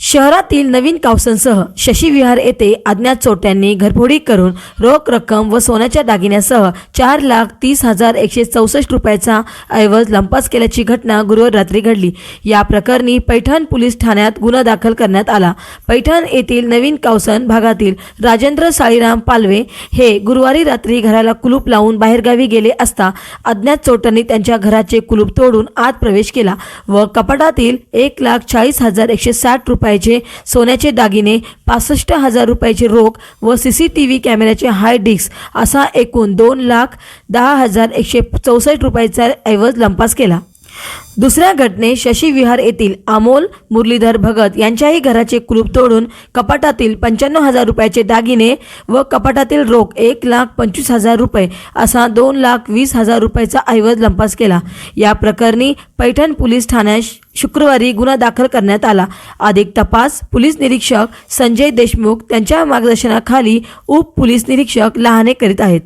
शहरातील नवीन कावसनसह शशीविहार येथे अज्ञात चोरट्यांनी घरफोडी करून रोख रक्कम व सोन्याच्या दागिन्यासह चार लाख तीस हजार एकशे चौसष्ट रुपयाचा ऐवज लंपास केल्याची घटना गुरुवार रात्री घडली. या प्रकरणी पैठण पोलीस ठाण्यात गुन्हा दाखल करण्यात आला. पैठण येथील नवीन कावसन भागातील राजेंद्र साळीराम पालवे हे गुरुवारी रात्री घराला कुलूप लावून बाहेरगावी गेले असता अज्ञात चोरट्यांनी त्यांच्या घराचे कुलूप तोडून आत प्रवेश केला व कपाटातील एक लाख चाळीस हजार एकशे साठ रुपये पाहिजे. सोन्याचे दागिने पासष्ट हजार रुपयाचे रोख व सी सी टी व्ही कॅमेऱ्याचे हाय डिस्क असा एकूण दोन लाख दहा हजार एकशे चौसष्ट रुपयाचा ऐवज लंपास केला. दुसऱ्या घटनेत शशी विहार येथील अमोल मुरलीधर भगत यांच्याही घराचे कुलूप तोडून कपाटातील पंच्याण्णव हजार रुपयाचे दागिने व कपाटातील रोख एक लाख पंचवीस हजार रुपये असा दोन लाख वीस हजार रुपयाचा ऐवज लंपास केला. या प्रकरणी पैठण पोलीस ठाण्यात शुक्रवारी गुन्हा दाखल करण्यात आला. अधिक तपास पोलीस निरीक्षक संजय देशमुख त्यांच्या मार्गदर्शनाखाली उप पोलीस निरीक्षक लहाने करीत आहेत.